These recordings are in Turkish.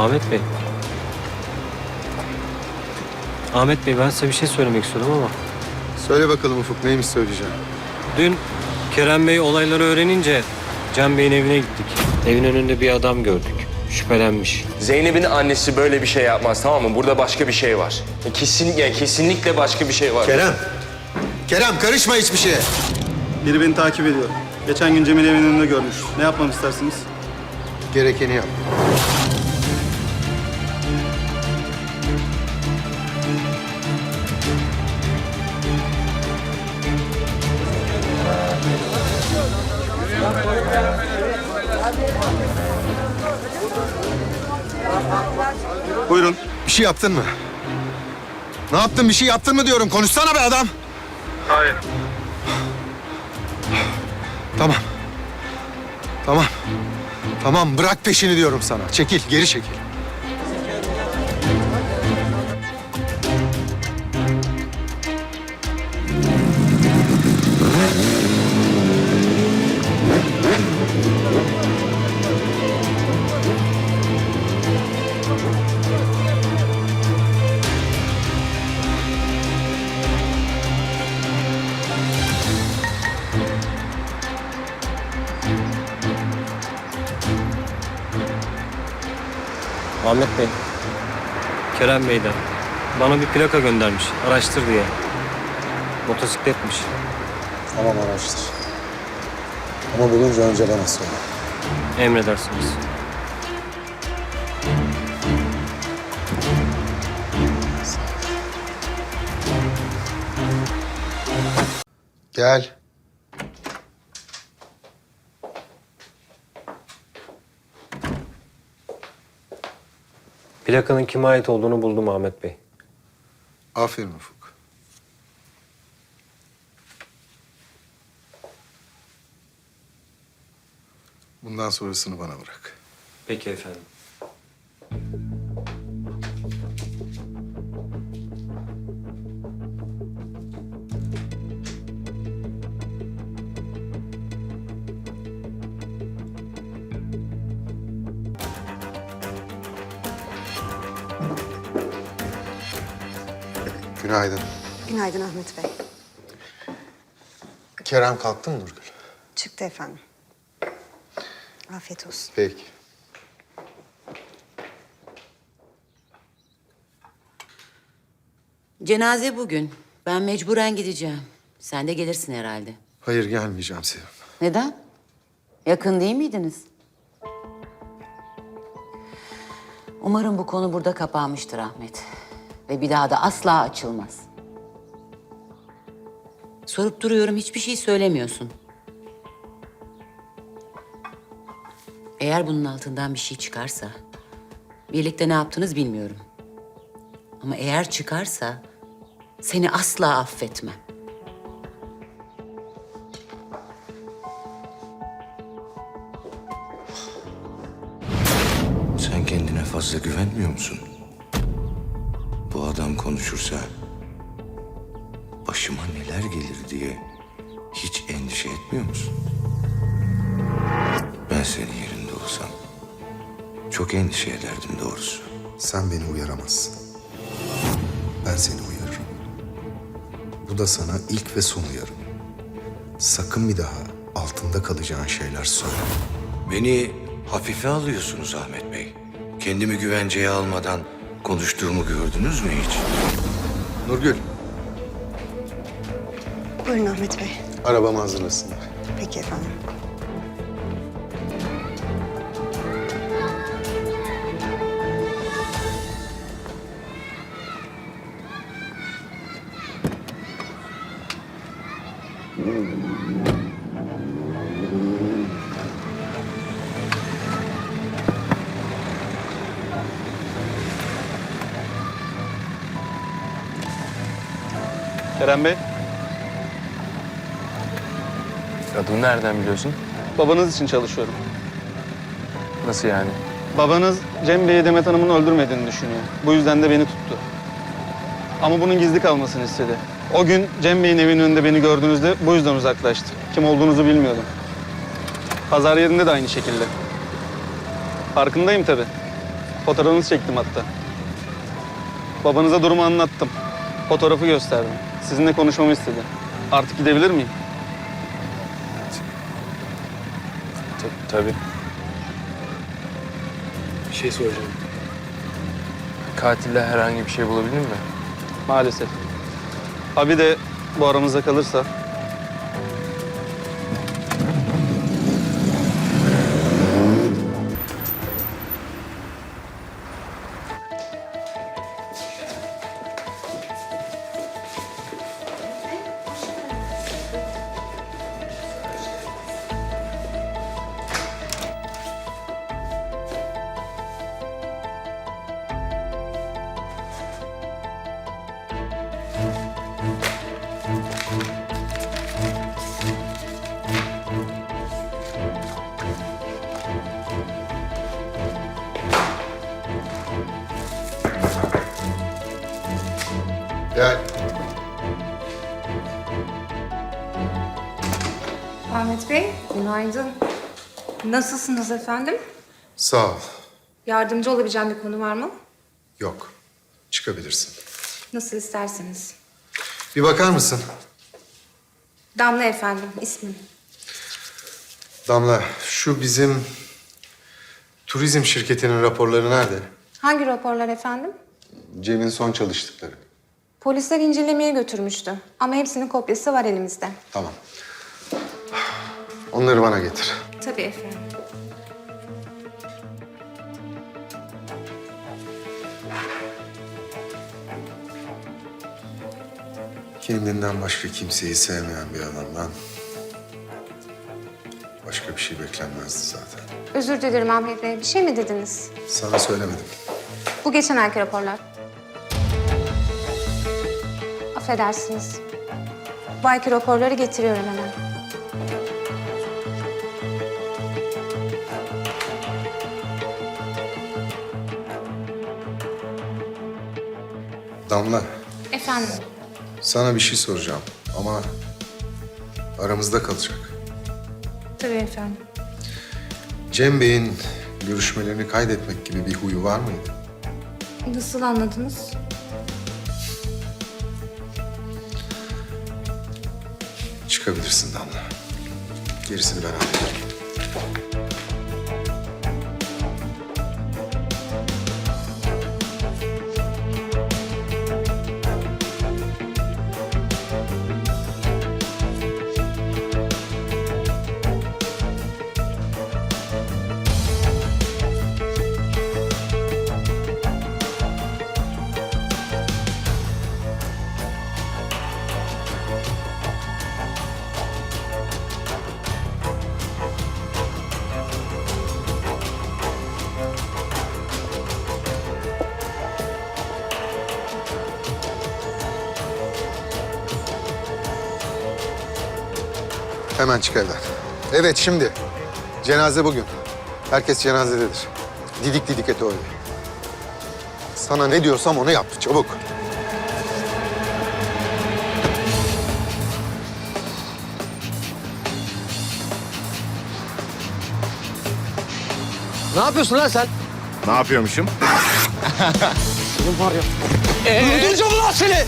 Ahmet Bey. Ahmet Bey ben size bir şey söylemek istiyorum ama Söyle bakalım Ufuk neymiş söyleyeceğim. dün Kerem Bey olayları öğrenince Can Bey'in evine gittik. Evin önünde bir adam gördük. Şüphelenmiş. Zeynep'in annesi böyle bir şey yapmaz tamam mı? Burada başka bir şey var. Kesinlikle, kesinlikle başka bir şey var. Kerem. Kerem karışma hiçbir şeye. Biri beni takip ediyor. Geçen gün Cemil evinin önünde görmüş. Ne yapmamı istersiniz? Gerekeni yap. Buyurun. Bir şey yaptın mı? Ne yaptın bir şey yaptın mı diyorum. Konuşsana be adam. Hayır. Tamam. Tamam. Tamam bırak peşini diyorum sana. Çekil geri çekil. Ahmet Bey. Kerem Bey'den. Bana bir plaka göndermiş. Araştır diye. Motosikletmiş. Tamam araştır. Ama bulunca önce bana söyle. Emredersiniz. Gel. Plakanın kime ait olduğunu buldum Ahmet Bey. Aferin Ufuk. Bundan sonrasını bana bırak. Peki efendim. Günaydın. Günaydın Ahmet Bey. Kerem kalktı mı Nurgül? Çıktı efendim. Afiyet olsun. Peki. Cenaze bugün. Ben mecburen gideceğim. Sen de gelirsin herhalde. Hayır gelmeyeceğim Sevim. Neden? Yakın değil miydiniz? Umarım bu konu burada kapanmıştır Ahmet. Ve bir daha da asla açılmaz. Sorup duruyorum hiçbir şey söylemiyorsun. Eğer bunun altından bir şey çıkarsa... ...birlikte ne yaptınız bilmiyorum. Ama eğer çıkarsa seni asla affetmem. Sen kendine fazla güvenmiyor musun? Bu adam konuşursa başıma neler gelir diye hiç endişe etmiyor musun? Ben senin yerinde olsam çok endişe ederdim doğrusu. Sen beni uyaramazsın. Ben seni uyarırım. Bu da sana ilk ve son uyarım. Sakın bir daha altında kalacağın şeyler söyle. Beni hafife alıyorsunuz Ahmet Bey. Kendimi güvenceye almadan konuştuğumu gördünüz mü hiç? Nurgül, Buyurun Ahmet Bey. arabamı hazırlasınlar. Peki efendim. Kerem Bey, Adını nereden biliyorsun? babanız için çalışıyorum. Nasıl yani? Babanız Cem Bey'i Demet Hanım'ın öldürmediğini düşünüyor. Bu yüzden de beni tuttu. Ama bunun gizli kalmasını istedi. O gün Cem Bey'in evinin önünde beni gördüğünüzde bu yüzden uzaklaştı. Kim olduğunuzu bilmiyordum. Pazar yerinde de aynı şekilde. Farkındayım tabii. Fotoğrafınızı çektim hatta. Babanıza durumu anlattım. Fotoğrafı gösterdim. Sizinle konuşmamı istedi. Artık gidebilir miyim? Ta- tabii. Bir şey soracağım. Katille herhangi bir şey bulabildin mi? Maalesef. Abi de bu aramızda kalırsa Ahmet Bey, günaydın. Nasılsınız efendim? Sağ ol. Yardımcı olabileceğim bir konu var mı? Yok. Çıkabilirsin. Nasıl isterseniz. Bir bakar mısın? Damla efendim, ismim. Damla, şu bizim turizm şirketinin raporları nerede? Hangi raporlar efendim? Cem'in son çalıştıkları. Polisler incelemeye götürmüştü. Ama hepsinin kopyası var elimizde. Tamam. Onları bana getir. Tabii efendim. Kendinden başka kimseyi sevmeyen bir adamdan başka bir şey beklenmezdi zaten. Özür dilerim Ahmet Bey. Bir şey mi dediniz? Sana söylemedim. Bu geçen ayki raporlar. Affedersiniz. Bu ayki raporları getiriyorum hemen. Damla, Efendim, sana bir şey soracağım ama aramızda kalacak. tabii efendim. Cem Bey'in görüşmelerini kaydetmek gibi bir huyu var mıydı? Nasıl anladınız? Çıkabilirsin Damla. Gerisini ben hallederim. Hemen çık evden. Evet şimdi. Cenaze bugün. Herkes cenazededir. Didik didik et öyle. Sana ne diyorsam onu yap. Çabuk. Ne yapıyorsun lan sen? Ne yapıyormuşum? Öldüreceğim ulan seni!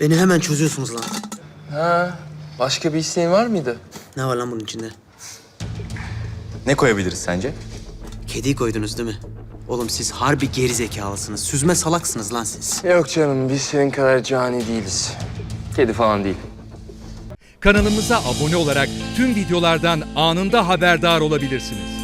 Beni hemen çözüyorsunuz lan. Ha, başka bir isteğin var mıydı? Ne var lan bunun içinde? Ne koyabiliriz sence? Kediyi koydunuz değil mi? Oğlum siz harbi geri zekalısınız. Süzme salaksınız lan siz. Yok canım, biz senin kadar cani değiliz. Kedi falan değil. Kanalımıza abone olarak tüm videolardan anında haberdar olabilirsiniz.